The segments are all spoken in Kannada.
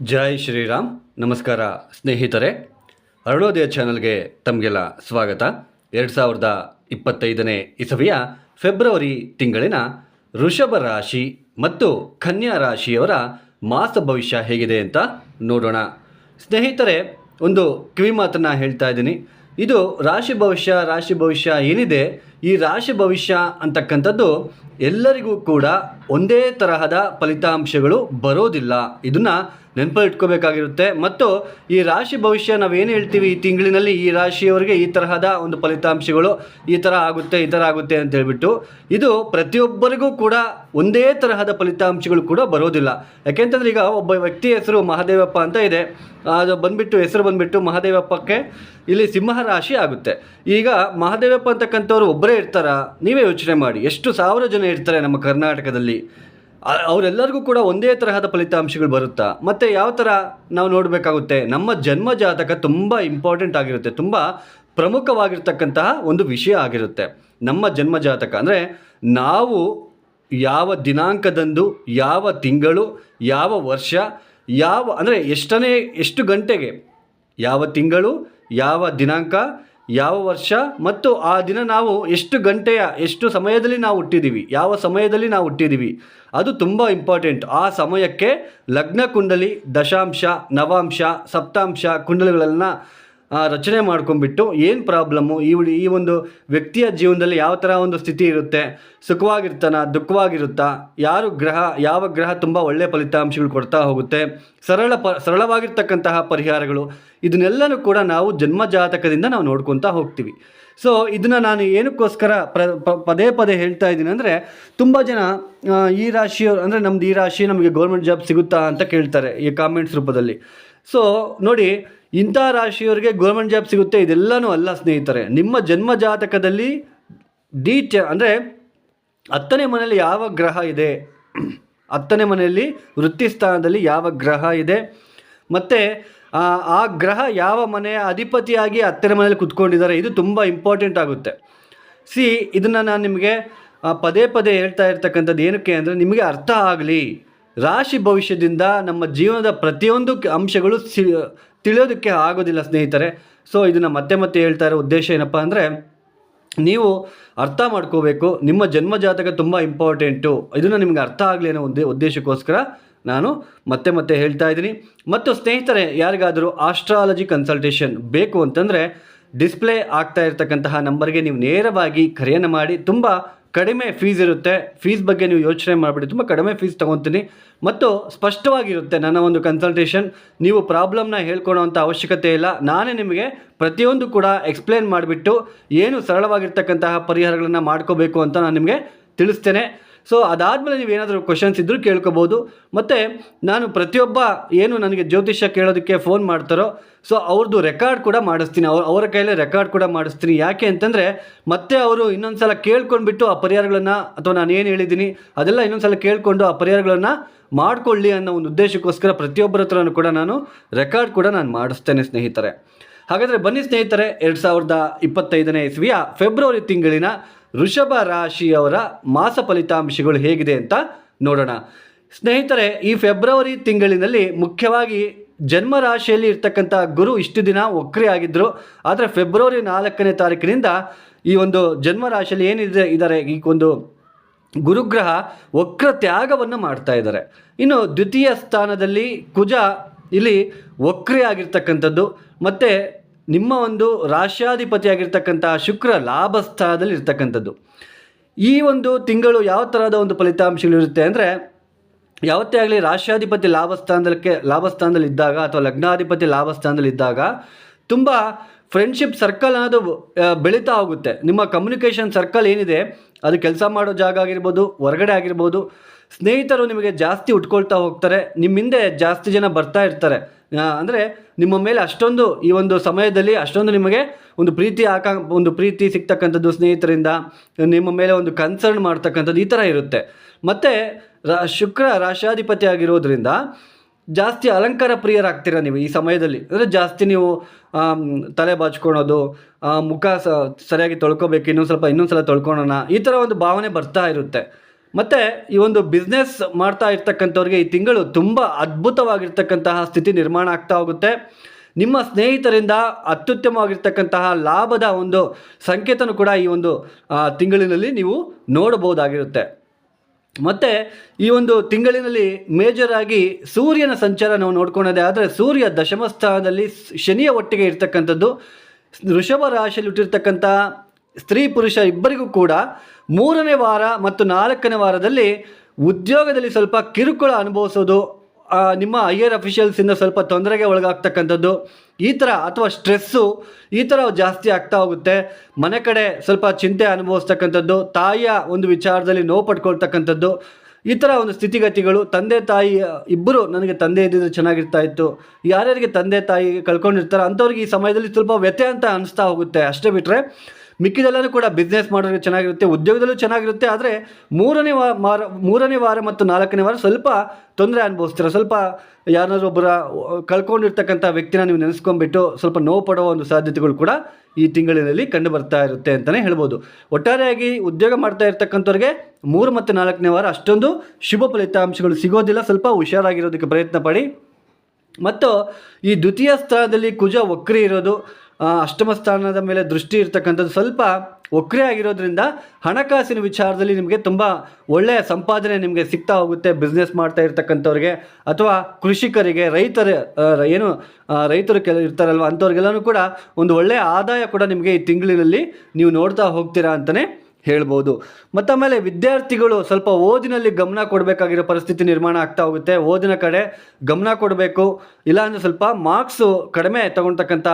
ಜೈ ಶ್ರೀರಾಮ್. ನಮಸ್ಕಾರ ಸ್ನೇಹಿತರೆ. ಅರುಣೋದಯ ಚಾನಲ್ಗೆ ತಮಗೆಲ್ಲ ಸ್ವಾಗತ. ಎರಡು ಸಾವಿರದ ಇಪ್ಪತ್ತೈದನೇ ಇಸವಿಯ ಫೆಬ್ರವರಿ ತಿಂಗಳಿನ ಋಷಭ ರಾಶಿ ಮತ್ತು ಕನ್ಯಾ ರಾಶಿಯವರ ಮಾಸ ಭವಿಷ್ಯ ಹೇಗಿದೆ ಅಂತ ನೋಡೋಣ. ಸ್ನೇಹಿತರೆ, ಒಂದು ಕಿವಿ ಮಾತನ್ನು ಹೇಳ್ತಾ ಇದ್ದೀನಿ. ಇದು ರಾಶಿ ಭವಿಷ್ಯ ರಾಶಿ ಭವಿಷ್ಯ ಏನಿದೆ? ಈ ರಾಶಿ ಭವಿಷ್ಯ ಅಂತಕ್ಕಂಥದ್ದು ಎಲ್ಲರಿಗೂ ಕೂಡ ಒಂದೇ ತರಹದ ಫಲಿತಾಂಶಗಳು ಬರೋದಿಲ್ಲ. ಇದನ್ನ ನೆನಪಲ್ಲಿ ಇಟ್ಕೋಬೇಕಾಗಿರುತ್ತೆ ಮತ್ತು ಈ ರಾಶಿ ಭವಿಷ್ಯ ನಾವೇನು ಹೇಳ್ತೀವಿ ಈ ತಿಂಗಳಿನಲ್ಲಿ ಈ ರಾಶಿಯವರಿಗೆ ಈ ತರಹದ ಒಂದು ಫಲಿತಾಂಶಗಳು ಈ ಥರ ಆಗುತ್ತೆ, ಈ ಥರ ಆಗುತ್ತೆ ಅಂತ ಹೇಳ್ಬಿಟ್ಟು ಇದು ಪ್ರತಿಯೊಬ್ಬರಿಗೂ ಕೂಡ ಒಂದೇ ತರಹದ ಫಲಿತಾಂಶಗಳು ಕೂಡ ಬರೋದಿಲ್ಲ. ಯಾಕೆಂತಂದ್ರೆ ಈಗ ಒಬ್ಬ ವ್ಯಕ್ತಿ ಹೆಸರು ಮಹಾದೇವಪ್ಪ ಅಂತ ಇದೆ. ಅದು ಬಂದ್ಬಿಟ್ಟು ಹೆಸರು ಬಂದ್ಬಿಟ್ಟು ಮಹಾದೇವಪ್ಪಕ್ಕೆ ಇಲ್ಲಿ ಸಿಂಹ ರಾಶಿ ಆಗುತ್ತೆ. ಈಗ ಮಹಾದೇವಪ್ಪ ಅಂತಕ್ಕಂಥವ್ರು ಒಬ್ಬರೇ ಇರ್ತಾರ, ನೀವೇ ಯೋಚನೆ ಮಾಡಿ. ಎಷ್ಟು ಸಾವಿರ ಜನ ಇರ್ತಾರೆ ನಮ್ಮ ಕರ್ನಾಟಕದಲ್ಲಿ. ಅವರೆಲ್ಲರಿಗೂ ಕೂಡ ಒಂದೇ ತರಹದ ಫಲಿತಾಂಶಗಳು ಬರುತ್ತಾ? ಮತ್ತು ಯಾವ ಥರ ನಾವು ನೋಡಬೇಕಾಗುತ್ತೆ? ನಮ್ಮ ಜನ್ಮ ಜಾತಕ ತುಂಬ ಇಂಪಾರ್ಟೆಂಟ್ ಆಗಿರುತ್ತೆ, ತುಂಬ ಪ್ರಮುಖವಾಗಿರ್ತಕ್ಕಂತಹ ಒಂದು ವಿಷಯ ಆಗಿರುತ್ತೆ. ನಮ್ಮ ಜನ್ಮ ಜಾತಕ ಅಂದರೆ ನಾವು ಯಾವ ದಿನಾಂಕದಂದು, ಯಾವ ತಿಂಗಳು, ಯಾವ ವರ್ಷ, ಯಾವ, ಅಂದರೆ ಎಷ್ಟನೇ, ಎಷ್ಟು ಗಂಟೆಗೆ, ಯಾವ ತಿಂಗಳು, ಯಾವ ದಿನಾಂಕ ಯಾವ ವರ್ಷ ಮತ್ತು ಆ ದಿನ ನಾವು ಎಷ್ಟು ಗಂಟೆಯ ಎಷ್ಟು ಸಮಯದಲ್ಲಿ ನಾವು ಹುಟ್ಟಿದ್ದೀವಿ ಯಾವ ಸಮಯದಲ್ಲಿ ನಾವು ಹುಟ್ಟಿದ್ದೀವಿ ಅದು ತುಂಬ ಇಂಪಾರ್ಟೆಂಟ್ ಆ ಸಮಯಕ್ಕೆ ಲಗ್ನ ಕುಂಡಲಿ, ದಶಾಂಶ, ನವಾಂಶ, ಸಪ್ತಾಂಶ ಕುಂಡಲಿಗಳನ್ನು ರಚನೆ ಮಾಡ್ಕೊಂಡ್ಬಿಟ್ಟು ಏನು ಪ್ರಾಬ್ಲಮ್ಮು ಈ ಈ ಒಂದು ವ್ಯಕ್ತಿಯ ಜೀವನದಲ್ಲಿ ಯಾವ ಥರ ಒಂದು ಸ್ಥಿತಿ ಇರುತ್ತೆ? ಸುಖವಾಗಿರ್ತಾನ, ದುಃಖವಾಗಿರುತ್ತಾ? ಯಾರು ಗ್ರಹ, ಯಾವ ಗ್ರಹ ತುಂಬ ಒಳ್ಳೆಯ ಫಲಿತಾಂಶಗಳು ಕೊಡ್ತಾ ಹೋಗುತ್ತೆ? ಸರಳ ಪ, ಸರಳವಾಗಿರ್ತಕ್ಕಂತಹ ಪರಿಹಾರಗಳು. ಇದನ್ನೆಲ್ಲನೂ ಕೂಡ ನಾವು ಜನ್ಮ ಜಾತಕದಿಂದ ನಾವು ನೋಡ್ಕೊತಾ ಹೋಗ್ತೀವಿ. ಸೊ ಇದನ್ನು ನಾನು ಏನಕ್ಕೋಸ್ಕರ ಪ್ರ ಪದೇ ಪದೇ ಹೇಳ್ತಾ ಇದ್ದೀನಿ ಅಂದರೆ, ತುಂಬ ಜನ ಈ ರಾಶಿಯವರು, ಅಂದರೆ ನಮ್ದು ಈ ರಾಶಿ ನಮಗೆ ಗೌರ್ಮೆಂಟ್ ಜಾಬ್ ಸಿಗುತ್ತಾ ಅಂತ ಕೇಳ್ತಾರೆ ಈ ಕಾಮೆಂಟ್ಸ್ ರೂಪದಲ್ಲಿ. ಸೊ ನೋಡಿ ಇಂಥ ರಾಶಿಯವರಿಗೆ ಗೌರ್ಮೆಂಟ್ ಜಾಬ್ ಸಿಗುತ್ತೆ, ಇದೆಲ್ಲನೂ ಅಲ್ಲ ಸ್ನೇಹಿತರೆ. ನಿಮ್ಮ ಜನ್ಮ ಜಾತಕದಲ್ಲಿ ಡಿ ಚ ಅಂದರೆ ಹತ್ತನೇ ಮನೆಯಲ್ಲಿ ಯಾವ ಗ್ರಹ ಇದೆ? ಹತ್ತನೇ ಮನೆಯಲ್ಲಿ ವೃತ್ತಿ ಸ್ಥಾನದಲ್ಲಿ ಯಾವ ಗ್ರಹ ಇದೆ? ಮತ್ತು, ಆ ಗ್ರಹ ಯಾವ ಮನೆಯ ಅಧಿಪತಿಯಾಗಿ ಹತ್ತನೇ ಮನೆಯಲ್ಲಿ ಕುತ್ಕೊಂಡಿದ್ದಾರೆ? ಇದು ತುಂಬ ಇಂಪಾರ್ಟೆಂಟ್ ಆಗುತ್ತೆ. ಸಿ ಇದನ್ನು ನಾನು ನಿಮಗೆ ಪದೇ ಪದೇ ಹೇಳ್ತಾ ಇರ್ತಕ್ಕಂಥದ್ದು ಏನಕ್ಕೆ ಅಂದರೆ ನಿಮಗೆ ಅರ್ಥ ಆಗಲಿ. ರಾಶಿ ಭವಿಷ್ಯದಿಂದ ನಮ್ಮ ಜೀವನದ ಪ್ರತಿಯೊಂದು ಅಂಶಗಳು ತಿಳಿಯೋದಕ್ಕೆ ಆಗೋದಿಲ್ಲ ಸ್ನೇಹಿತರೆ. ಸೊ ಇದನ್ನು ಮತ್ತೆ ಮತ್ತೆ ಹೇಳ್ತಾ ಇರೋ ಉದ್ದೇಶ ಏನಪ್ಪ ಅಂದರೆ, ನೀವು ಅರ್ಥ ಮಾಡ್ಕೋಬೇಕು. ನಿಮ್ಮ ಜನ್ಮ ಜಾತಕ ತುಂಬ ಇಂಪಾರ್ಟೆಂಟು ಇದನ್ನು ನಿಮ್ಗೆ ಅರ್ಥ ಆಗಲಿ ಅನ್ನೋ ಒಂದು ಉದ್ದೇಶಕ್ಕೋಸ್ಕರ ನಾನು ಮತ್ತೆ ಮತ್ತೆ ಹೇಳ್ತಾ ಇದ್ದೀನಿ. ಮತ್ತು ಸ್ನೇಹಿತರೆ, ಯಾರಿಗಾದರೂ ಆಸ್ಟ್ರಾಲಜಿ ಕನ್ಸಲ್ಟೇಷನ್ ಬೇಕು ಅಂತಂದರೆ ಡಿಸ್ಪ್ಲೇ ಆಗ್ತಾ ಇರ್ತಕ್ಕಂತಹ ನಂಬರ್ಗೆ ನೀವು ನೇರವಾಗಿ ಕರೆಯನ್ನು ಮಾಡಿ, ತುಂಬ ಕಡಿಮೆ ಫೀಸ್ ಇರುತ್ತೆ. ಫೀಸ್ ಬಗ್ಗೆ ನೀವು ಯೋಚನೆ ಮಾಡಿಬಿಡಿ. ತುಂಬ ಕಡಿಮೆ ಫೀಸ್ ತೊಗೊತೀನಿ. ಮತ್ತು ಸ್ಪಷ್ಟವಾಗಿರುತ್ತೆ ನನ್ನ ಒಂದು ಕನ್ಸಲ್ಟೇಷನ್ ನೀವು ಪ್ರಾಬ್ಲಮ್ನ ಹೇಳ್ಕೊಳೋವಂಥ ಅವಶ್ಯಕತೆ ಇಲ್ಲ. ನಾನೇ ನಿಮಗೆ ಪ್ರತಿಯೊಂದು ಕೂಡ ಎಕ್ಸ್ಪ್ಲೇನ್ ಮಾಡಿಬಿಟ್ಟು ಏನು ಸರಳವಾಗಿರ್ತಕ್ಕಂತಹ ಪರಿಹಾರಗಳನ್ನು ಮಾಡ್ಕೋಬೇಕು ಅಂತ ನಾನು ನಿಮಗೆ ತಿಳಿಸ್ತೇನೆ. ಸೊ ಅದಾದಮೇಲೆ ನೀವು ಏನಾದರೂ ಕ್ವಶನ್ಸ್ ಇದ್ದರೂ ಕೇಳ್ಕೊಬೋದು. ಮತ್ತು ನಾನು ಪ್ರತಿಯೊಬ್ಬ ಏನು ನನಗೆ ಜ್ಯೋತಿಷ್ಯ ಕೇಳೋದಕ್ಕೆ ಫೋನ್ ಮಾಡ್ತಾರೋ ಸೊ ಅವ್ರದ್ದು ರೆಕಾರ್ಡ್ ಕೂಡ ಮಾಡಿಸ್ತೀನಿ. ಅವ್ರ, ಅವರ ಕೈಯಲ್ಲೇ ರೆಕಾರ್ಡ್ ಕೂಡ ಮಾಡಿಸ್ತೀನಿ. ಯಾಕೆ ಅಂತಂದರೆ, ಮತ್ತೆ ಅವರು ಇನ್ನೊಂದು ಸಲ ಕೇಳ್ಕೊಂಡ್ಬಿಟ್ಟು ಆ ಪರಿಹಾರಗಳನ್ನು, ಅಥವಾ ನಾನು ಏನು ಹೇಳಿದ್ದೀನಿ, ಅದೆಲ್ಲ ಇನ್ನೊಂದು ಸಲ ಕೇಳಿಕೊಂಡು ಆ ಪರಿಹಾರಗಳನ್ನು ಮಾಡಿಕೊಳ್ಳಿ ಅನ್ನೋ ಒಂದು ಉದ್ದೇಶಕ್ಕೋಸ್ಕರ ಪ್ರತಿಯೊಬ್ಬರ ಹತ್ರನೂ ಕೂಡ ನಾನು ರೆಕಾರ್ಡ್ ಕೂಡ ನಾನು ಮಾಡಿಸ್ತೇನೆ, ಸ್ನೇಹಿತರೆ. ಹಾಗಾದರೆ ಬನ್ನಿ ಸ್ನೇಹಿತರೆ, ಎರಡು ಸಾವಿರದ ಇಪ್ಪತ್ತೈದನೇ ಇಸ್ವಿಯ ಫೆಬ್ರವರಿ ತಿಂಗಳಿನ ವೃಷಭ ರಾಶಿಯವರ ಮಾಸ ಫಲಿತಾಂಶಗಳು ಹೇಗಿದೆ ಅಂತ ನೋಡೋಣ. ಸ್ನೇಹಿತರೆ, ಈ ಫೆಬ್ರವರಿ ತಿಂಗಳಿನಲ್ಲಿ ಮುಖ್ಯವಾಗಿ ಜನ್ಮ ರಾಶಿಯಲ್ಲಿ ಇರ್ತಕ್ಕಂಥ ಗುರು ಇಷ್ಟು ದಿನ ಒಕ್ರಿ ಆಗಿದ್ದರು ಆದರೆ ಫೆಬ್ರವರಿ ನಾಲ್ಕನೇ ತಾರೀಕಿನಿಂದ ಈ ಒಂದು ಜನ್ಮ ರಾಶಿಯಲ್ಲಿ ಏನಿದೆ ಇದ್ದಾರೆ ಈ ಒಂದು ಗುರುಗ್ರಹ ವಕ್ರ ತ್ಯಾಗವನ್ನು ಮಾಡ್ತಾ ಇದ್ದಾರೆ. ಇನ್ನು ದ್ವಿತೀಯ ಸ್ಥಾನದಲ್ಲಿ ಕುಜ ಇಲ್ಲಿ ವಕ್ರಿ ಆಗಿರ್ತಕ್ಕಂಥದ್ದು ಮತ್ತು ನಿಮ್ಮ ಒಂದು ರಾಶ್ಯಾಧಿಪತಿ ಆಗಿರ್ತಕ್ಕಂಥ ಶುಕ್ರ ಲಾಭ ಸ್ಥಾನದಲ್ಲಿ ಇರ್ತಕ್ಕಂಥದ್ದು. ಈ ಒಂದು ತಿಂಗಳು ಯಾವ ಥರದ ಒಂದು ಫಲಿತಾಂಶಗಳಿರುತ್ತೆ ಅಂದರೆ, ಯಾವತ್ತೇ ಆಗಲಿ ರಾಷ್ಟ್ರಾಧಿಪತಿ ಲಾಭ ಲಾಭಸ್ಥಾನದಲ್ಲಿ ಇದ್ದಾಗ ಅಥವಾ ಲಗ್ನಾಧಿಪತಿ ಲಾಭಸ್ಥಾನದಲ್ಲಿ ಇದ್ದಾಗ ತುಂಬ ಫ್ರೆಂಡ್ಶಿಪ್ ಸರ್ಕಲ್ ಅನ್ನೋದು ಬೆಳೀತಾ ಹೋಗುತ್ತೆ. ನಿಮ್ಮ ಕಮ್ಯುನಿಕೇಷನ್ ಸರ್ಕಲ್ ಏನಿದೆ, ಅದು ಕೆಲಸ ಮಾಡೋ ಜಾಗ ಆಗಿರ್ಬೋದು, ಹೊರಗಡೆ ಆಗಿರ್ಬೋದು ಸ್ನೇಹಿತರು ನಿಮಗೆ ಜಾಸ್ತಿ ಉಟ್ಕೊಳ್ತಾ ಹೋಗ್ತಾರೆ ನಿಮ್ಮ ಹಿಂದೆ ಜಾಸ್ತಿ ಜನ ಬರ್ತಾ ಇರ್ತಾರೆ. ಅಂದರೆ ನಿಮ್ಮ ಮೇಲೆ ಅಷ್ಟೊಂದು ಈ ಒಂದು ಸಮಯದಲ್ಲಿ ಅಷ್ಟೊಂದು ನಿಮಗೆ ಒಂದು ಪ್ರೀತಿ ಆಕಾಂ, ಒಂದು ಪ್ರೀತಿ ಸಿಗ್ತಕ್ಕಂಥದ್ದು ಸ್ನೇಹಿತರಿಂದ, ನಿಮ್ಮ ಮೇಲೆ ಒಂದು ಕನ್ಸರ್ನ್ ಮಾಡ್ತಕ್ಕಂಥದ್ದು ಈ ಥರ ಇರುತ್ತೆ. ಮತ್ತು ರಾ, ಶುಕ್ರ ರಾಶಾಧಿಪತಿ ಆಗಿರೋದ್ರಿಂದ ಜಾಸ್ತಿ ಅಲಂಕಾರ ಪ್ರಿಯರಾಗ್ತೀರ ನೀವು ಈ ಸಮಯದಲ್ಲಿ? ಅಂದರೆ ಜಾಸ್ತಿ ನೀವು ತಲೆ ಬಾಚ್ಕೊಳೋದು ಮುಖ ಸರಿಯಾಗಿ ತೊಳ್ಕೊಬೇಕು, ಇನ್ನೊಂದು ಸ್ವಲ್ಪ ಇನ್ನೊಂದು ಸಲ ತೊಳ್ಕೊಳೋಣ, ಈ ಥರ ಒಂದು ಭಾವನೆ ಬರ್ತಾ ಇರುತ್ತೆ. ಮತ್ತು ಈ ಒಂದು ಬಿಸ್ನೆಸ್ ಮಾಡ್ತಾ ಇರ್ತಕ್ಕಂಥವ್ರಿಗೆ ಈ ತಿಂಗಳು ತುಂಬ ಅದ್ಭುತವಾಗಿರ್ತಕ್ಕಂತಹ ಸ್ಥಿತಿ ನಿರ್ಮಾಣ ಆಗ್ತಾ ಹೋಗುತ್ತೆ. ನಿಮ್ಮ ಸ್ನೇಹಿತರಿಂದ ಅತ್ಯುತ್ತಮವಾಗಿರ್ತಕ್ಕಂತಹ ಲಾಭದ ಒಂದು ಸಂಕೇತನೂ ಕೂಡ ಈ ಒಂದು ತಿಂಗಳಿನಲ್ಲಿ ನೀವು ನೋಡಬಹುದಾಗಿರುತ್ತೆ. ಮತ್ತು ಈ ಒಂದು ತಿಂಗಳಿನಲ್ಲಿ ಮೇಜರ್ ಆಗಿ ಸೂರ್ಯನ ಸಂಚಾರ ನಾವು ನೋಡ್ಕೊಳ್ಳೋದೇ ಆದರೆ ಸೂರ್ಯ ದಶಮ ಸ್ಥಾನದಲ್ಲಿ ಶನಿಯ ಒಟ್ಟಿಗೆ ಇರ್ತಕ್ಕಂಥದ್ದು. ವೃಷಭ ರಾಶಿಯಲ್ಲಿ ಹುಟ್ಟಿರ್ತಕ್ಕಂಥ ಸ್ತ್ರೀ ಪುರುಷ ಇಬ್ಬರಿಗೂ ಕೂಡ ಮೂರನೇ ವಾರ ಮತ್ತು ನಾಲ್ಕನೇ ವಾರದಲ್ಲಿ ಉದ್ಯೋಗದಲ್ಲಿ ಸ್ವಲ್ಪ ಕಿರುಕುಳ ಅನುಭವಿಸೋದು ನಿಮ್ಮ ಹೈಯರ್ ಅಫಿಷಿಯಲ್ಸಿಂದ ಸ್ವಲ್ಪ ತೊಂದರೆಗೆ ಒಳಗಾಗ್ತಕ್ಕಂಥದ್ದು, ಈ ಥರ ಅಥವಾ ಸ್ಟ್ರೆಸ್ಸು ಈ ಥರ ಜಾಸ್ತಿ ಆಗ್ತಾ ಹೋಗುತ್ತೆ. ಮನೆ ಕಡೆ ಸ್ವಲ್ಪ ಚಿಂತೆ ಅನುಭವಿಸ್ತಕ್ಕಂಥದ್ದು, ತಾಯಿಯ ಒಂದು ವಿಚಾರದಲ್ಲಿ ನೋವು ಪಡ್ಕೊಳ್ತಕ್ಕಂಥದ್ದು ಈ ಥರ ಒಂದು ಸ್ಥಿತಿಗತಿಗಳು ತಂದೆ ತಾಯಿ, ಇಬ್ಬರು ನನಗೆ ತಂದೆ ಇದ್ದಿದ್ರೆ ಚೆನ್ನಾಗಿರ್ತಾ ಇತ್ತು, ಯಾರ್ಯಾರಿಗೆ ತಂದೆ ತಾಯಿ ಕಳ್ಕೊಂಡಿರ್ತಾರೆ ಅಂಥವ್ರಿಗೆ ಈ ಸಮಯದಲ್ಲಿ ಸ್ವಲ್ಪ ವ್ಯತ್ಯಯ ಅಂತ ಅನಿಸ್ತಾ ಹೋಗುತ್ತೆ. ಅಷ್ಟೇ ಬಿಟ್ಟರೆ ಮಿಕ್ಕಿದೆಲ್ಲನೂ ಕೂಡ ಬಿಸ್ನೆಸ್ ಮಾಡೋರಿಗೆ ಚೆನ್ನಾಗಿರುತ್ತೆ, ಉದ್ಯೋಗದಲ್ಲೂ ಚೆನ್ನಾಗಿರುತ್ತೆ, ಆದರೆ ಮೂರನೇ ವಾರ ಮೂರನೇ ವಾರ ಮತ್ತು ನಾಲ್ಕನೇ ವಾರ ಸ್ವಲ್ಪ ತೊಂದರೆ ಅನುಭವಿಸ್ತೀರ. ಸ್ವಲ್ಪ ಯಾರನ್ನಾದ್ರೂ ಒಬ್ಬರ ಕಳ್ಕೊಂಡಿರ್ತಕ್ಕಂಥ ವ್ಯಕ್ತಿನ ನೀವು ನೆನೆಸ್ಕೊಂಡ್ಬಿಟ್ಟು ಸ್ವಲ್ಪ ನೋವು ಪಡುವ ಒಂದು ಸಾಧ್ಯತೆಗಳು ಕೂಡ ಈ ತಿಂಗಳಿನಲ್ಲಿ ಕಂಡು ಬರ್ತಾ ಇರುತ್ತೆ ಅಂತಲೇ ಹೇಳ್ಬೋದು. ಒಟ್ಟಾರೆಯಾಗಿ ಉದ್ಯೋಗ ಮಾಡ್ತಾ ಇರ್ತಕ್ಕಂಥವ್ರಿಗೆ ಮೂರು ಮತ್ತು ನಾಲ್ಕನೇ ವಾರ ಅಷ್ಟೊಂದು ಶುಭ ಫಲಿತಾಂಶಗಳು ಸಿಗೋದಿಲ್ಲ. ಸ್ವಲ್ಪ ಹುಷಾರಾಗಿರೋದಕ್ಕೆ ಪ್ರಯತ್ನ ಪಡಿ. ಮತ್ತು ಈ ದ್ವಿತೀಯ ಸ್ಥಾನದಲ್ಲಿ ಕುಜ ವಕ್ರಿ ಇರೋದು ಅಷ್ಟಮ ಸ್ಥಾನದ ಮೇಲೆ ದೃಷ್ಟಿ ಇರ್ತಕ್ಕಂಥದ್ದು ಸ್ವಲ್ಪ ಒಕ್ರೆ ಆಗಿರೋದ್ರಿಂದ ಹಣಕಾಸಿನ ವಿಚಾರದಲ್ಲಿ ನಿಮಗೆ ತುಂಬ ಒಳ್ಳೆಯ ಸಂಪಾದನೆ ನಿಮಗೆ ಸಿಗ್ತಾ ಹೋಗುತ್ತೆ ಬಿಸ್ನೆಸ್ ಮಾಡ್ತಾ ಇರ್ತಕ್ಕಂಥವ್ರಿಗೆ ಅಥವಾ ಕೃಷಿಕರಿಗೆ, ರೈತರ ಏನು ರೈತರು ಕೆಲ, ಇರ್ತಾರಲ್ವ ಅಂಥವ್ರಿಗೆಲ್ಲನೂ ಕೂಡ ಒಂದು ಒಳ್ಳೆಯ ಆದಾಯ ಕೂಡ ನಿಮಗೆ ಈ ತಿಂಗಳಿನಲ್ಲಿ ನೀವು ನೋಡ್ತಾ ಹೋಗ್ತೀರಾ ಅಂತಲೇ ಹೇಳ್ಬೋದು. ಮತ್ತು ಆಮೇಲೆ ವಿದ್ಯಾರ್ಥಿಗಳು ಸ್ವಲ್ಪ ಓದಿನಲ್ಲಿ ಗಮನ ಕೊಡಬೇಕಾಗಿರೋ ಪರಿಸ್ಥಿತಿ ನಿರ್ಮಾಣ ಆಗ್ತಾ ಹೋಗುತ್ತೆ. ಓದಿನ ಕಡೆ ಗಮನ ಕೊಡಬೇಕು. ಇಲ್ಲಾಂದರೆ ಸ್ವಲ್ಪ ಮಾರ್ಕ್ಸು ಕಡಿಮೆ ತಗೊಳ್ತಕ್ಕಂಥ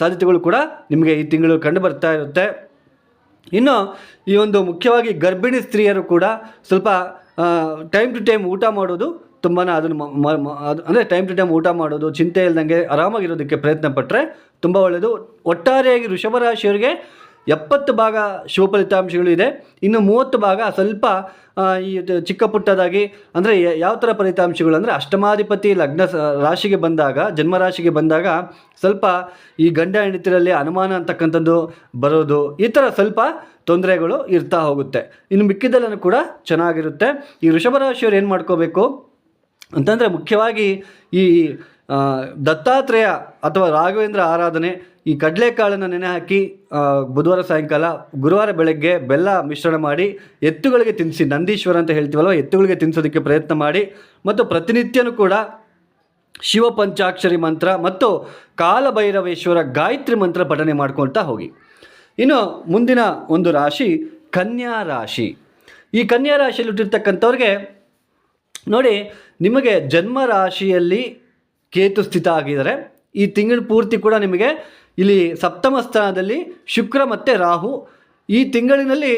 ಸಾಧ್ಯತೆಗಳು ಕೂಡ ನಿಮಗೆ ಈ ತಿಂಗಳು ಕಂಡು ಬರ್ತಾ ಇರುತ್ತೆ. ಇನ್ನು ಈ ಒಂದು ಮುಖ್ಯವಾಗಿ ಗರ್ಭಿಣಿ ಸ್ತ್ರೀಯರು ಕೂಡ ಸ್ವಲ್ಪ ಟೈಮ್ ಟು ಟೈಮ್ ಊಟ ಮಾಡೋದು ತುಂಬಾ ಅದನ್ನು ಅಂದರೆ ಟೈಮ್ ಟು ಟೈಮ್ ಊಟ ಮಾಡೋದು, ಚಿಂತೆ ಇಲ್ದಂಗೆ ಆರಾಮಾಗಿರೋದಕ್ಕೆ ಪ್ರಯತ್ನ ಪಟ್ಟರೆ ತುಂಬ ಒಳ್ಳೆಯದು ಒಟ್ಟಾರೆಯಾಗಿ ವೃಷಭ ರಾಶಿಯವರಿಗೆ ಎಪ್ಪತ್ತು ಭಾಗ ಶುಭ ಫಲಿತಾಂಶಗಳು ಇದೆ. ಇನ್ನು ಮೂವತ್ತು ಭಾಗ ಸ್ವಲ್ಪ ಈ ಚಿಕ್ಕ ಪುಟ್ಟದಾಗಿ, ಅಂದರೆ ಯಾವ ಥರ ಫಲಿತಾಂಶಗಳು ಅಂದರೆ ಅಷ್ಟಮಾಧಿಪತಿ ಲಗ್ನ ರಾಶಿಗೆ ಬಂದಾಗ, ಜನ್ಮರಾಶಿಗೆ ಬಂದಾಗ ಸ್ವಲ್ಪ ಈ ಗಂಡ ಹೆಂಡತಿರಲ್ಲಿ ಅನುಮಾನ ಅಂತಕ್ಕಂಥದ್ದು ಬರೋದು, ಈ ಥರ ಸ್ವಲ್ಪ ತೊಂದರೆಗಳು ಇರ್ತಾ ಹೋಗುತ್ತೆ. ಇನ್ನು ಮಿಕ್ಕಿದೆಲ್ಲನೂ ಕೂಡ ಚೆನ್ನಾಗಿರುತ್ತೆ. ಈ ವೃಷಭ ರಾಶಿಯವ್ರು ಏನು ಮಾಡ್ಕೋಬೇಕು ಅಂತಂದರೆ ಮುಖ್ಯವಾಗಿ ಈ ದತ್ತಾತ್ರೇಯ ಅಥವಾ ರಾಘವೇಂದ್ರ ಆರಾಧನೆ ಈ ಕಡಲೆಕಾಳನ್ನು ನೆನೆ ಹಾಕಿ ಬುಧವಾರ ಸಾಯಂಕಾಲ ಗುರುವಾರ ಬೆಳಗ್ಗೆ ಬೆಲ್ಲ ಮಿಶ್ರಣ ಮಾಡಿ ಎತ್ತುಗಳಿಗೆ ತಿನ್ನಿಸಿ. ನಂದೀಶ್ವರ ಅಂತ ಹೇಳ್ತೀವಲ್ವ, ಎತ್ತುಗಳಿಗೆ ತಿನ್ನಿಸೋದಕ್ಕೆ ಪ್ರಯತ್ನ ಮಾಡಿ. ಮತ್ತು ಪ್ರತಿನಿತ್ಯನೂ ಕೂಡ ಶಿವ ಪಂಚಾಕ್ಷರಿ ಮಂತ್ರ ಮತ್ತು ಕಾಲಭೈರವೇಶ್ವರ ಗಾಯತ್ರಿ ಮಂತ್ರ ಪಠನೆ ಮಾಡ್ಕೊಳ್ತಾ ಹೋಗಿ. ಇನ್ನು ಮುಂದಿನ ಒಂದು ರಾಶಿ, ಕನ್ಯಾ ರಾಶಿ. ಈ ಕನ್ಯಾ ರಾಶಿಯಲ್ಲಿ ಹುಟ್ಟಿರ್ತಕ್ಕಂಥವ್ರಿಗೆ ನೋಡಿ, ನಿಮಗೆ ಜನ್ಮ ರಾಶಿಯಲ್ಲಿ ಕೇತು ಸ್ಥಿತ ಆಗಿದ್ದಾರೆ. ಈ ತಿಂಗಳು ಪೂರ್ತಿ ಕೂಡ ನಿಮಗೆ ಇಲ್ಲಿ ಸಪ್ತಮ ಸ್ಥಾನದಲ್ಲಿ ಶುಕ್ರ ಮತ್ತು ರಾಹು. ಈ ತಿಂಗಳಿನಲ್ಲಿ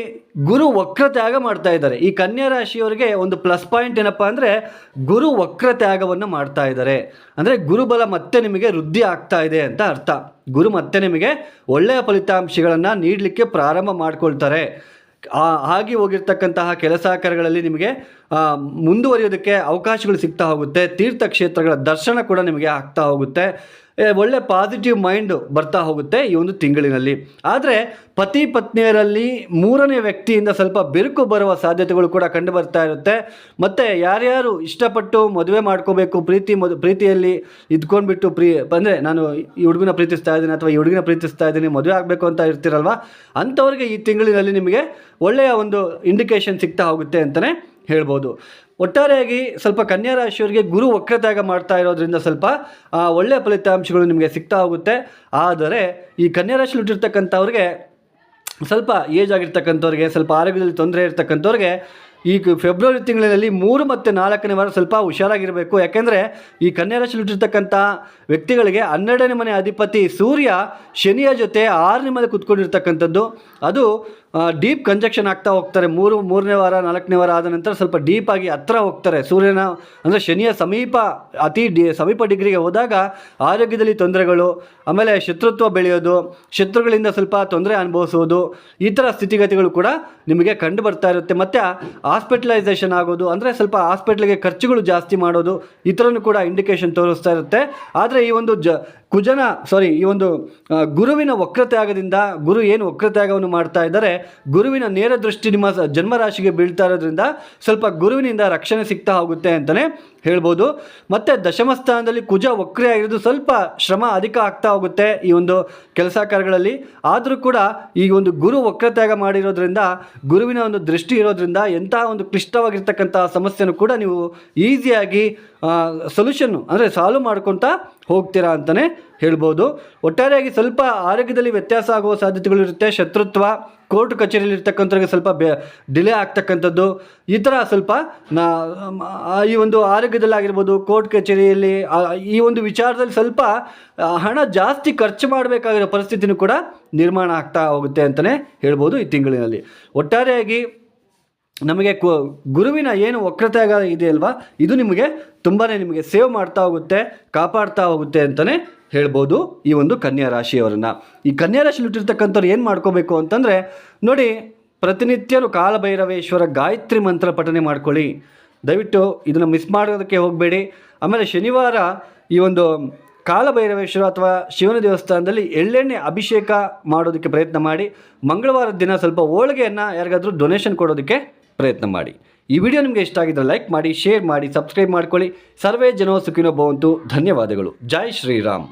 ಗುರು ವಕ್ರ ತ್ಯಾಗ ಮಾಡ್ತಾ ಇದ್ದಾರೆ. ಈ ಕನ್ಯಾ ರಾಶಿಯವರಿಗೆ ಒಂದು ಪ್ಲಸ್ ಪಾಯಿಂಟ್ ಏನಪ್ಪ ಅಂದರೆ ಗುರು ವಕ್ರ ತ್ಯಾಗವನ್ನು ಮಾಡ್ತಾ ಇದ್ದಾರೆ. ಅಂದರೆ ಗುರುಬಲ ಮತ್ತೆ ನಿಮಗೆ ವೃದ್ಧಿ ಆಗ್ತಾ ಇದೆ ಅಂತ ಅರ್ಥ. ಗುರು ಮತ್ತೆ ನಿಮಗೆ ಒಳ್ಳೆಯ ಫಲಿತಾಂಶಗಳನ್ನು ನೀಡಲಿಕ್ಕೆ ಪ್ರಾರಂಭ ಮಾಡ್ಕೊಳ್ತಾರೆ. ಆಗಿ ಹೋಗಿರ್ತಕ್ಕಂತಹ ಕೆಲಸ ಕಾರ್ಯಗಳಲ್ಲಿ ನಿಮಗೆ ಮುಂದುವರಿಯೋದಕ್ಕೆ ಅವಕಾಶಗಳು ಸಿಗ್ತಾ ಹೋಗುತ್ತೆ. ತೀರ್ಥಕ್ಷೇತ್ರಗಳ ದರ್ಶನ ಕೂಡ ನಿಮಗೆ ಆಗ್ತಾ ಹೋಗುತ್ತೆ. ಒಳ್ಳೆ ಪಾಸಿಟಿವ್ ಮೈಂಡ್ ಬರ್ತಾ ಹೋಗುತ್ತೆ ಈ ಒಂದು ತಿಂಗಳಿನಲ್ಲಿ. ಆದರೆ ಪತಿ ಪತ್ನಿಯರಲ್ಲಿ ಮೂರನೇ ವ್ಯಕ್ತಿಯಿಂದ ಸ್ವಲ್ಪ ಬಿರುಕು ಬರುವ ಸಾಧ್ಯತೆಗಳು ಕೂಡ ಕಂಡು ಬರ್ತಾ ಇರುತ್ತೆ. ಮತ್ತು ಯಾರ್ಯಾರು ಇಷ್ಟಪಟ್ಟು ಮದುವೆ ಮಾಡ್ಕೋಬೇಕು, ಪ್ರೀತಿ ಮದು, ಪ್ರೀತಿಯಲ್ಲಿ ಇದ್ಕೊಂಡ್ಬಿಟ್ಟು ಪ್ರೀ, ಅಂದರೆ ನಾನು ಈ ಹುಡುಗನ ಪ್ರೀತಿಸ್ತಾ ಇದ್ದೀನಿ ಅಥವಾ ಈ ಹುಡುಗಿನ ಪ್ರೀತಿಸ್ತಾ ಇದ್ದೀನಿ, ಮದುವೆ ಆಗಬೇಕು ಅಂತ ಇರ್ತೀರಲ್ವ? ಅಂಥವ್ರಿಗೆ ಈ ತಿಂಗಳಿನಲ್ಲಿ ನಿಮಗೆ ಒಳ್ಳೆಯ ಒಂದು ಇಂಡಿಕೇಶನ್ ಸಿಗ್ತಾ ಹೋಗುತ್ತೆ ಅಂತಲೇ ಹೇಳ್ಬೋದು. ಒಟ್ಟಾರೆಯಾಗಿ ಸ್ವಲ್ಪ ಕನ್ಯಾ ರಾಶಿಯವರಿಗೆ ಗುರು ವಕ್ರತ್ಯಾಗ ಮಾಡ್ತಾ ಇರೋದ್ರಿಂದ ಸ್ವಲ್ಪ ಒಳ್ಳೆಯ ಫಲಿತಾಂಶಗಳು ನಿಮಗೆ ಸಿಗ್ತಾ ಹೋಗುತ್ತೆ. ಆದರೆ ಈ ಕನ್ಯಾ ರಾಶಿಯಲ್ಲಿ ಹುಟ್ಟಿರ್ತಕ್ಕಂಥವ್ರಿಗೆ ಸ್ವಲ್ಪ ಏಜ್ ಆಗಿರ್ತಕ್ಕಂಥವ್ರಿಗೆ, ಸ್ವಲ್ಪ ಆರೋಗ್ಯದಲ್ಲಿ ತೊಂದರೆ ಇರ್ತಕ್ಕಂಥವ್ರಿಗೆ ಈ ಫೆಬ್ರವರಿ ತಿಂಗಳಿನಲ್ಲಿ ಮೂರು ಮತ್ತು ನಾಲ್ಕನೇ ವಾರ ಸ್ವಲ್ಪ ಹುಷಾರಾಗಿರಬೇಕು. ಯಾಕೆಂದರೆ ಈ ಕನ್ಯಾ ಹುಟ್ಟಿರ್ತಕ್ಕಂಥ ವ್ಯಕ್ತಿಗಳಿಗೆ ಹನ್ನೆರಡನೇ ಮನೆ ಅಧಿಪತಿ ಸೂರ್ಯ ಶನಿಯ ಜೊತೆ ಆರನೇ ಮನೆ ಕುತ್ಕೊಂಡಿರ್ತಕ್ಕಂಥದ್ದು. ಅದು ಡೀಪ್ ಕಂಜಕ್ಷನ್ ಆಗ್ತಾ ಹೋಗ್ತಾರೆ. ಮೂರು, ಮೂರನೇ ವಾರ, ನಾಲ್ಕನೇ ವಾರ ಆದ ನಂತರ ಸ್ವಲ್ಪ ಡೀಪ್ ಆಗಿ ಹತ್ರ ಹೋಗ್ತಾರೆ. ಸೂರ್ಯನ, ಅಂದರೆ ಶನಿಯ ಸಮೀಪ, ಅತಿ ಡಿ, ಸಮೀಪ ಡಿಗ್ರಿಗೆ ಹೋದಾಗ ಆರೋಗ್ಯದಲ್ಲಿ ತೊಂದರೆಗಳು, ಆಮೇಲೆ ಶತ್ರುತ್ವ ಬೆಳೆಯೋದು, ಶತ್ರುಗಳಿಂದ ಸ್ವಲ್ಪ ತೊಂದರೆ ಅನುಭವಿಸೋದು ಈ ಥರ ಸ್ಥಿತಿಗತಿಗಳು ಕೂಡ ನಿಮಗೆ ಕಂಡು ಬರ್ತಾ ಇರುತ್ತೆ. ಮತ್ತು ಹಾಸ್ಪಿಟಲೈಸೇಷನ್ ಆಗೋದು, ಅಂದರೆ ಸ್ವಲ್ಪ ಹಾಸ್ಪಿಟ್ಲಿಗೆ ಖರ್ಚುಗಳು ಜಾಸ್ತಿ ಮಾಡೋದು, ಈ ಥರನೂ ಕೂಡ ಇಂಡಿಕೇಶನ್ ತೋರಿಸ್ತಾ ಇರುತ್ತೆ. ಆದರೆ ಈ ಒಂದು ಜ ಕುಜನ ಸಾರಿ ಈ ಒಂದು ಗುರುವಿನ ವಕ್ರತ್ಯಾಗದಿಂದ, ಗುರು ಏನು ವಕ್ರತ್ಯಾಗವನ್ನು ಮಾಡ್ತಾ ಇದ್ದಾರೆ, ಗುರುವಿನ ನೇರ ದೃಷ್ಟಿ ನಿಮ್ಮ ಜನ್ಮರಾಶಿಗೆ ಬೀಳ್ತಾ ಇರೋದ್ರಿಂದ ಸ್ವಲ್ಪ ಗುರುವಿನಿಂದ ರಕ್ಷಣೆ ಸಿಗ್ತಾ ಹೋಗುತ್ತೆ ಅಂತಲೇ ಹೇಳ್ಬೋದು. ಮತ್ತು ದಶಮ ಸ್ಥಾನದಲ್ಲಿ ಕುಜ ವಕ್ರಿ ಆಗಿರೋದು ಸ್ವಲ್ಪ ಶ್ರಮ ಅಧಿಕ ಆಗ್ತಾ ಹೋಗುತ್ತೆ ಈ ಒಂದು ಕೆಲಸ ಕಾರ್ಯಗಳಲ್ಲಿ. ಆದರೂ ಕೂಡ ಈ ಒಂದು ಗುರು ವಕ್ರತ್ಯಾಗ ಮಾಡಿರೋದ್ರಿಂದ, ಗುರುವಿನ ಒಂದು ದೃಷ್ಟಿ ಇರೋದ್ರಿಂದ ಎಂತಹ ಒಂದು ಕ್ಲಿಷ್ಟವಾಗಿರ್ತಕ್ಕಂಥ ಸಮಸ್ಯೆನೂ ಕೂಡ ನೀವು ಈಸಿಯಾಗಿ ಸೊಲ್ಯೂಷನ್ನು ಅಂದರೆ ಸಾಲ್ವ್ ಮಾಡ್ಕೊತಾ ಹೋಗ್ತೀರಾ ಅಂತಲೇ ಹೇಳ್ಬೋದು. ಒಟ್ಟಾರೆಯಾಗಿ ಸ್ವಲ್ಪ ಆರೋಗ್ಯದಲ್ಲಿ ವ್ಯತ್ಯಾಸ ಆಗುವ ಸಾಧ್ಯತೆಗಳು ಇರುತ್ತೆ. ಶತ್ರುತ್ವ, ಕೋರ್ಟ್ ಕಚೇರಿಯಲ್ಲಿ ಸ್ವಲ್ಪ ಬೆ ಡಿಲೇ ಆಗ್ತಕ್ಕಂಥದ್ದು. ಈ ಥರ ಸ್ವಲ್ಪ ನಾ ಈ ಒಂದು ಆರೋಗ್ಯದಲ್ಲಾಗಿರ್ಬೋದು, ಕೋರ್ಟ್ ಕಚೇರಿಯಲ್ಲಿ ಈ ಒಂದು ವಿಚಾರದಲ್ಲಿ ಸ್ವಲ್ಪ ಹಣ ಜಾಸ್ತಿ ಖರ್ಚು ಮಾಡಬೇಕಾಗಿರೋ ಪರಿಸ್ಥಿತಿನೂ ಕೂಡ ನಿರ್ಮಾಣ ಆಗ್ತಾ ಹೋಗುತ್ತೆ ಅಂತಲೇ ಹೇಳ್ಬೋದು ಈ ತಿಂಗಳಿನಲ್ಲಿ. ಒಟ್ಟಾರೆಯಾಗಿ ನಮಗೆ ಕು ಗುರುವಿನ ಏನು ವಕ್ರತ್ಯಾಗ ಇದೆಯಲ್ವಾ ಇದು ನಿಮಗೆ ತುಂಬಾ ನಿಮಗೆ ಸೇವ್ ಮಾಡ್ತಾ ಹೋಗುತ್ತೆ, ಕಾಪಾಡ್ತಾ ಹೋಗುತ್ತೆ ಅಂತಲೇ ಹೇಳ್ಬೋದು ಈ ಒಂದು ಕನ್ಯಾ ರಾಶಿಯವರನ್ನು. ಈ ಕನ್ಯಾ ರಾಶಿಯಲ್ಲಿ ಹುಟ್ಟಿರ್ತಕ್ಕಂಥವ್ರು ಏನು ಮಾಡ್ಕೋಬೇಕು ಅಂತಂದರೆ, ನೋಡಿ ಪ್ರತಿನಿತ್ಯರು ಕಾಲಭೈರವೇಶ್ವರ ಗಾಯತ್ರಿ ಮಂತ್ರ ಪಠನೆ ಮಾಡ್ಕೊಳ್ಳಿ. ದಯವಿಟ್ಟು ಇದನ್ನು ಮಿಸ್ ಮಾಡೋದಕ್ಕೆ ಹೋಗಬೇಡಿ. ಆಮೇಲೆ ಶನಿವಾರ ಈ ಒಂದು ಕಾಲಭೈರವೇಶ್ವರ ಅಥವಾ ಶಿವನ ದೇವಸ್ಥಾನದಲ್ಲಿ ಎಳ್ಳೆಣ್ಣೆ ಅಭಿಷೇಕ ಮಾಡೋದಕ್ಕೆ ಪ್ರಯತ್ನ ಮಾಡಿ. ಮಂಗಳವಾರದ ದಿನ ಸ್ವಲ್ಪ ಹೋಳಿಗೆಯನ್ನು ಯಾರಿಗಾದರೂ ಡೊನೇಷನ್ ಕೊಡೋದಕ್ಕೆ ಪ್ರಯತ್ನ ಮಾಡಿ. ಈ ವಿಡಿಯೋ ನಿಮಗೆ ಇಷ್ಟ ಆಗಿದ್ರೆ ಲೈಕ್ ಮಾಡಿ, ಶೇರ್ ಮಾಡಿ, ಸಬ್ಸ್ಕ್ರೈಬ್ ಮಾಡ್ಕೊಳ್ಳಿ. ಸರ್ವೇ ಜನೋ ಸುಖಿನೋ ಭವಂತು. ಧನ್ಯವಾದಗಳು. ಜೈ ಶ್ರೀರಾಮ್.